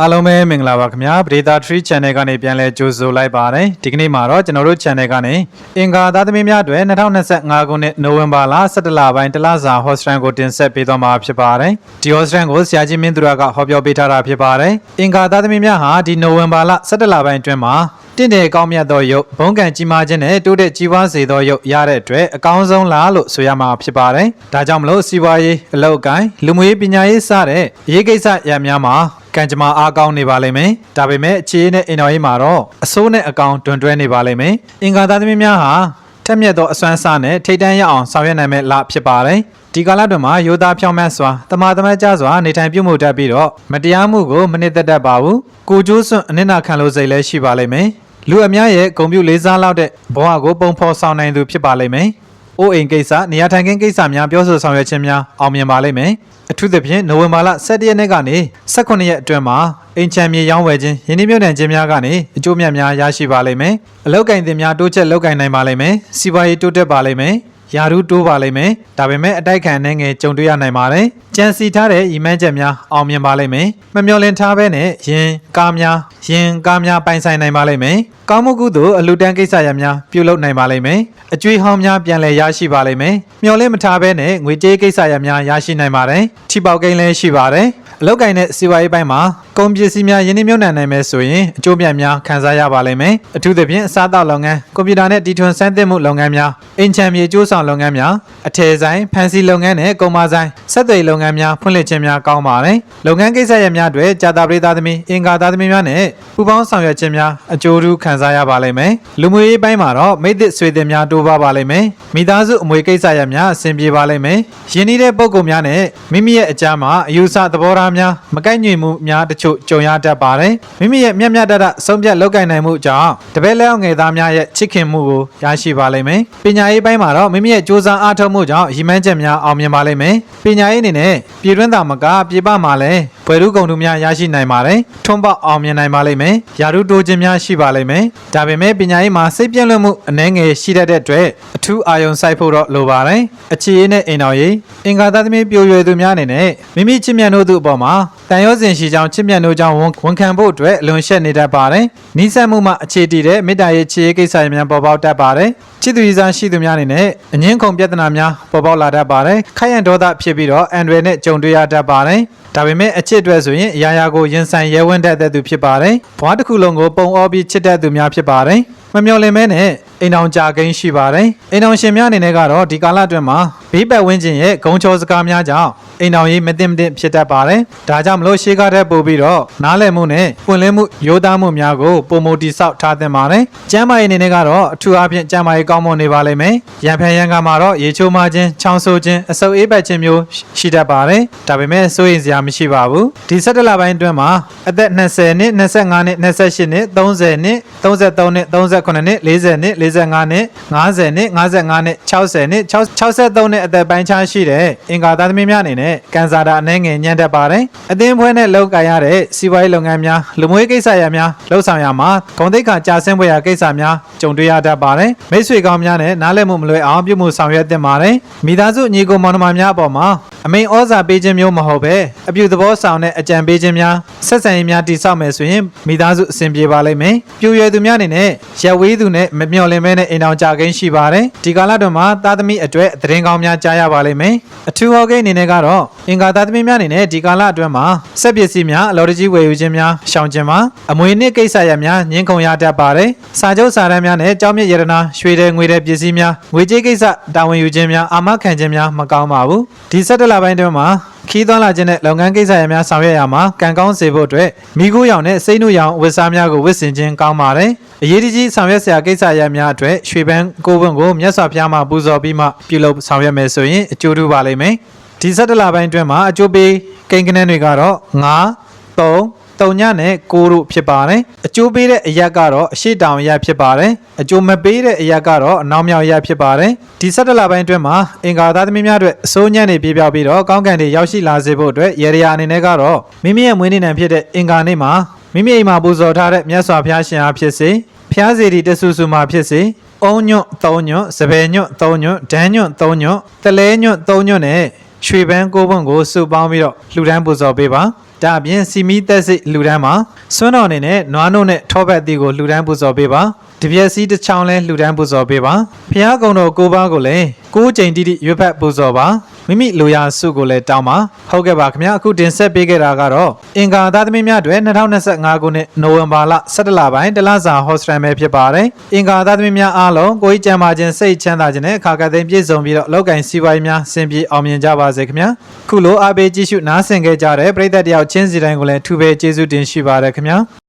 အားလုံးပဲမင်္ဂလာပါခင်ဗျာ Data Tree Channel ကနေပြန်လဲကြိုဆိုလိုက်ပါတယ်ဒီကနေ့မှာတော့ကျွန်တော်တို့ Channel ကနေအင်္ဂါသားသမီးများအတွက်2025ခုနှစ်နိုဝင်ဘာလ17လပိုင်းတလစာ Hostran ကိုတင်ဆက်ပေးသွားမှာဖြစ်ပါတယ်ဒီ Hostran ကိုဆရာကြီးမင်းသူရကဟောပြောပေးထားတာဖြစ်ပါတယ်အင်္ဂါသားသမီးများဟာဒီနိုဝင်ဘာလ17လပိုင်းအတွင်းမှာတင့်တယ်ကောင်းမြတ်သောရုပ်ဘုံကံကြီးမားခြင်းနဲ့တိုးတက်ကြီးပွားစေသောရုပ်ရတဲ့အတွက်အကောင်းဆုံးလားလို့ဆိုရမှာဖြစ်ပါတယ်ဒါကြောင့်မလို့စီးပွားရေးအလုပ်အကိုင်းလူမှုရေးပညာရေးစတဲ့ရေးကိစ္စရများမှာ ကံကြမ္မာအားကောင်းနေပါလိမ့်မယ်။ဒါပေမဲ့အခြေအနေနဲ့အင်တော်ရေးမှာတော့အစိုးနဲ့အကောင်တွင်တွဲနေပါလိမ့်မယ်။အင်္ဂါသားသမီးများဟာထက်မြက်သောအစွမ်းစားနဲ့ထိတ်တန့်ရအောင်ဆောင်ရွက်နိုင်မဲ့လဖြစ်ပါတယ်။ဒီကာလတွင်မှာရိုသားဖြောင်းမတ်စွာတမာတမတ်ကြစွာနေထိုင်ပြုမှုတတ်ပြီးတော့မတရားမှုကိုမနစ်သက်တတ်ပါဘူး။ကိုကျိုးစွန့်အနစ်နာခံလို့စိတ်လည်းရှိပါလိမ့်မယ်။လူအများရဲ့ဂုံပြူလေးစားလောက်တဲ့ဘဝကိုပုံဖော်ဆောင်နိုင်သူဖြစ်ပါလိမ့်မယ်။ အိုးအိမ်ကိစ္စနေရာထိုင်ခင်းကိစ္စများပြောဆိုဆောင်ရွက်ခြင်းများအောင်မြင်ပါလိမ့်မယ်။အထူးသဖြင့်နိုဝင်ဘာလ17ရက်နေ့ကနေ18ရက်အတွင်းမှာအိမ်ချမ်းမြေရောင်းဝယ်ခြင်းယင်းနှမြုပ်နှံခြင်းများကနေအကျိုးမြတ်များရရှိပါလိမ့်မယ်။အလောက်ကင်တင်များတိုးချက်လောက်ကင်နိုင်ပါလိမ့်မယ်။စီးပွားရေးတိုးတက်ပါလိမ့်မယ်။ယာရုတိုးပါလိမ့်မယ်။ဒါပေမဲ့အတိုက်ခံအနေငယ်ကြုံတွေ့ရနိုင်ပါတယ်။ကြံစီထားတဲ့ဤမှန်းချက်များအောင်မြင်ပါလိမ့်မယ်။မမျော်လင့်ထားဘဲနဲ့ရင်ကားများရင်ကားများပိုင်ဆိုင်နိုင်ပါလိမ့်မယ်။ကောင်းမှုကုသိုလ်အလူတန်းကိစ္စရပ်များပြုလုပ်နိုင်ပါလိမ့်မယ်။အကျွေးဟောင်းများပြန်လည်ရရှိပါလိမ့်မယ်။မျော်လင့်မထားဘဲနဲ့ငွေကြေးကိစ္စရပ်များရရှိနိုင်ပါတယ်။ထိပေါက်ကိန်းလည်းရှိပါတယ်။အလောက်ကင်တဲ့စီဝါရေးပိုင်းမှာကုန်ပစ္စည်းများယင်းနှမြုပ်နှံနိုင်မယ်ဆိုရင်အကျိုးမြတ်များခံစားရပါလိမ့်မယ်အထူးသဖြင့်အစားအသောက်လုပ်ငန်းကွန်ပျူတာနဲ့တီထွင်စမ်းသစ်မှုလုပ်ငန်းများအင်ချံမြေကျိုးဆောင်လုပ်ငန်းများအထည်ဆိုင်ဖန်စီလုပ်ငန်းနဲ့ကုန်မဆိုင်ဆက်သွယ်လုပ်ငန်းများဖွင့်လှစ်ခြင်းများကောင်းပါတယ်လုပ်ငန်းကိစ္စရပ်များတွေကြာတာပရိသတ်သမီးအင်္ဂါသားသမီးများနဲ့ပူးပေါင်းဆောင်ရွက်ခြင်းများအကျိုးထူးခံစားရပါလိမ့်မယ်လူမှုရေးပိုင်းမှာတော့မိတ်သစ်ဆွေသစ်များတိုးပါပါလိမ့်မယ်မိသားစုအမွေကိစ္စရပ်များအဆင်ပြေပါလိမ့်မယ်ယင်းနေတဲ့ပုံကုများနဲ့မိမိရဲ့အကြမ်းမှာအယူဆသဘောထားများမကိုက်ညီမှုများတချို့ကြုံရတတ်ပါတယ်မိမိရဲ့မျက်မျက်တတဆုံးဖြတ်လောက်ကိုင်နိုင်မှုကြောင့်တပည့်လက်အောက်ငယ်သားများရဲ့ချစ်ခင်မှုကိုရရှိပါလိမ့်မယ်ပညာရေးပိုင်းမှာတော့မိမိရဲ့စူးစမ်းအားထုတ်မှုကြောင့်ရည်မှန်းချက်များအောင်မြင်ပါလိမ့်မယ်ပညာရေးအနေနဲ့ပြည်တွင်းသားမကပြည်ပမှာလည်း ဘွယ်ရုကုန်တူများရရှိနိုင်ပါတယ်ထွန်းပေါက်အောင်မြင်နိုင်ပါလိမ့်မယ်ယာရုတိုးခြင်းများရှိပါလိမ့်မယ်ဒါပေမဲ့ပညာရေးမှာစိတ်ပြည့်လွတ်မှုအနှဲငယ်ရှိတတ်တဲ့အတွက်အထူးအာရုံစိုက်ဖို့တော့လိုပါတယ်အခြေရေးနဲ့အိမ်တော်ရေးအင်္ဂါသားသမီးပြိုရွယ်သူများအနေနဲ့မိမိချစ်မြတ်တို့သူအပေါ်မှာတန်ရောစင်ရှိကြောင်းချစ်မြတ်တို့ကြောင့်ဝန်ဝန်ခံဖို့အတွက်အလွန်ရှက်နေတတ်ပါတယ်နီးစပ်မှုမှာအခြေတည်တဲ့မေတ္တာရေးချစ်ရေးကိစ္စများပေါ်ပေါက်တတ်ပါတယ် ချစ်သူရည်စားရှိသူများအနေနဲ့အငင်းခုန်ပြဿနာများပေါ်ပေါက်လာတတ်ပါတယ်ခိုင်ရန်ဒေါသဖြစ်ပြီးတော့အန်ဒရယ်နဲ့ကြုံတွေ့ရတတ်ပါတယ်ဒါပေမဲ့အချစ်အတွက်ဆိုရင်အရာရာကိုရင်ဆိုင်ရဲဝံ့တတ်တဲ့သူဖြစ်ပါတယ်ဘွားတစ်ခုလုံးကိုပုံအောပြီးချစ်တတ်သူများဖြစ်ပါတယ် မမျော်လင့်မဲနဲ့အိမ်အောင်ကြာကိန်းရှိပါတယ်အိမ်အောင်ရှင်များအနေနဲ့ကတော့ဒီကာလအတွင်းမှာဘေးပတ်ဝန်းကျင်ရဲ့ဂုံချောစကားများကြောင့်အိမ်အောင်ရေးမသိမသိဖြစ်တတ်ပါတယ်ဒါကြောင့်မလို့ရှေးကားတဲ့ပို့ပြီးတော့နားလည်မှုနဲ့ပွင့်လင်းမှုရိုးသားမှုများကိုပုံမူတိဆောက်ထားသင့်ပါတယ်ကျမ်းမာရေးအနေနဲ့ကတော့အထူးအားဖြင့်ကျမ်းမာရေးကောင်းမွန်နေပါလိမ့်မယ်ရံဖန်ရံကမှာတော့ရေချိုးမှခြင်းချောင်းဆိုးခြင်းအဆုပ်အေးပတ်ခြင်းမျိုးရှိတတ်ပါတယ်ဒါပေမဲ့စိုးရိမ်စရာမရှိပါဘူးဒီ17လပိုင်းအတွင်းမှာအသက်20နှစ်25နှစ်28နှစ်30နှစ်33နှစ်38နှစ်40နှစ်45နှစ်50နှစ်55နှစ်60နှစ်63နှစ်အသက်ပိုင်းခြားရှိတဲ့အင်္ဂါသားသမီးများအနေနဲ့ကန်စာတာအနှဲငယ်ညံ့တတ်ပါတယ်အသင်းဖွဲနဲ့လောက်ကန်ရတဲ့စီးပွားရေးလုပ်ငန်းများလူမှုရေးကိစ္စရပ်များလှုပ်ဆောင်ရမှာဂုဏ်သိက္ခာကြာဆင်းပွဲရာကိစ္စများကြုံတွေ့ရတတ်ပါတယ်မိတ်ဆွေကောင်းများနဲ့နားလည်မှုမလွဲအောင်ပြုမှုဆောင်ရွက်သင့်ပါတယ်မိသားစုညီကိုမောင်နှမများအပေါ်မှာအမိန်ဩဇာပေးခြင်းမျိုးမဟုတ်ပဲအပြုသဘောဆောင်တဲ့အကြံပေးခြင်းများဆက်ဆံရေးများတည်ဆောက်မယ်ဆိုရင်မိသားစုအဆင်ပြေပါလိမ့်မယ်ပြိုရွယ်သူများအနေနဲ့ရက်ဝေးသူနဲ့မမျှော်လင့်မဲနဲ့အိမ်အောင်ကြကိန်းရှိပါတယ်ဒီကာလတွင်မှာသားသမီးအတွက်သတင်းကောင်းများကြားရပါလိမ့်မယ်အထူးဟောကိန်းအနေနဲ့ကတော့အင်္ဂါသားသမီးများအနေနဲ့ဒီကာလအတွင်းမှာစက်ပစ္စည်းများအလော်တကြီးဝယ်ယူခြင်းများရှောင်ခြင်းမှာအမွေနှစ်ကိစ္စရပ်များညှင်းခုန်ရတတ်ပါတယ်စာချုပ်စာတမ်းများနဲ့ကြောင်းမြင့်ရတနာရွှေတဲ့ငွေတဲ့ပစ္စည်းများငွေကြေးကိစ္စတာဝန်ယူခြင်းများအာမခံခြင်းများမကောင်းပါဘူးဒီ17လပိုင်းတွင်မှာ ခီးသွန်းလာခြင်းနဲ့လုပ်ငန်းကိစ္စရပ်များဆောင်ရွက်ရမှာကံကောင်းစေဖို့အတွက်မိခိုးရောင်နဲ့စိတ်နှုရောင်ဝတ်စားများကိုဝတ်ဆင်ခြင်းကောင်းပါတယ်အရေးတကြီးဆောင်ရွက်စရာကိစ္စရပ်များအတွက်ရွှေပန်းကိုယ်ပွင့်ကိုမြတ်စွာဘုရားမှာပူဇော်ပြီးမှပြုလုပ်ဆောင်ရွက်မယ်ဆိုရင်အကျိုးထူပါလိမ့်မယ်ဒီ17လပိုင်းအတွင်းမှာအကျိုးပေးကိန်းကနန်းတွေကတော့9 3 တုံညနဲ့ကိုတို့ဖြစ်ပါတယ်အကျိုးပေးတဲ့အရက်ကတော့အရှိတောင်ရက်ဖြစ်ပါတယ်အကျိုးမပေးတဲ့အရက်ကတော့အနောက်မြောက်ရက်ဖြစ်ပါတယ်ဒီ17လပိုင်းအတွင်းမှာအင်္ဂါသားသမီးများအတွက်အစိုးညံ့နေပြေပြောက်ပြီးတော့ကောင်းကင်တွေရောက်ရှိလာစေဖို့အတွက်ရေရယာအနေနဲ့ကတော့မိမိရဲ့မွေးနေ့နိုင်ဖြစ်တဲ့အင်္ဂါနေ့မှာမိမိအိမ်မှာပူဇော်ထားတဲ့မြတ်စွာဘုရားရှင်အားဖြစ်စေဖျားစီတီတဆူဆူမှာဖြစ်စေအုံညွတ်၃ညွတ်စပယ်ညွတ်၃ညွတ်ဒန်းညွတ်၃ညွတ်တလဲညွတ်၃ညွတ်နဲ့ရွှေပန်းကိုပွန့်ကိုစုပေါင်းပြီးတော့လှူဒန်းပူဇော်ပေးပါတ ဒါအပြင်စီမီသက်စိတ်လူတန်းမှာစွန်းတော်အနေနဲ့နွားနို့နဲ့ထောပတ်အသီးကိုလူတန်းပူဇော်ပေးပါတပြက်စီတစ်ချောင်းလဲလူတန်းပူဇော်ပေးပါဖျားကုံတော်ကိုးပါးကိုလည်း ကိုးချိန်တိတိရွတ်ဖက်ပူဇော်ပါမိမိလူရာစုကိုလည်းတောင်းပါဟုတ်ကဲ့ပါခင်ဗျာအခုတင်ဆက်ပေးခဲ့တာကတော့အင်္ဂါသားသမီးများတွေ2025ခုနှစ်နိုဝင်ဘာလ17လပိုင်းတလစာဟော့စတန်ပဲဖြစ်ပါတယ်အင်္ဂါသားသမီးများအားလုံးကိုယ်ကြီးကျမ်းမာခြင်းစိတ်ချမ်းသာခြင်းနဲ့အခါကသိပြည့်စုံပြီးတော့အလောက်ကင်စီးပွားရေးများဆင်ပြေအောင်မြင်ကြပါစေခင်ဗျာခုလိုအားပေးကြည့်ရှုနားဆင်ခဲ့ကြတဲ့ပရိသတ်တယောက်ချင်းစီတိုင်းကိုလည်းထူပဲကျေးဇူးတင်ရှိပါရခင်ဗျာ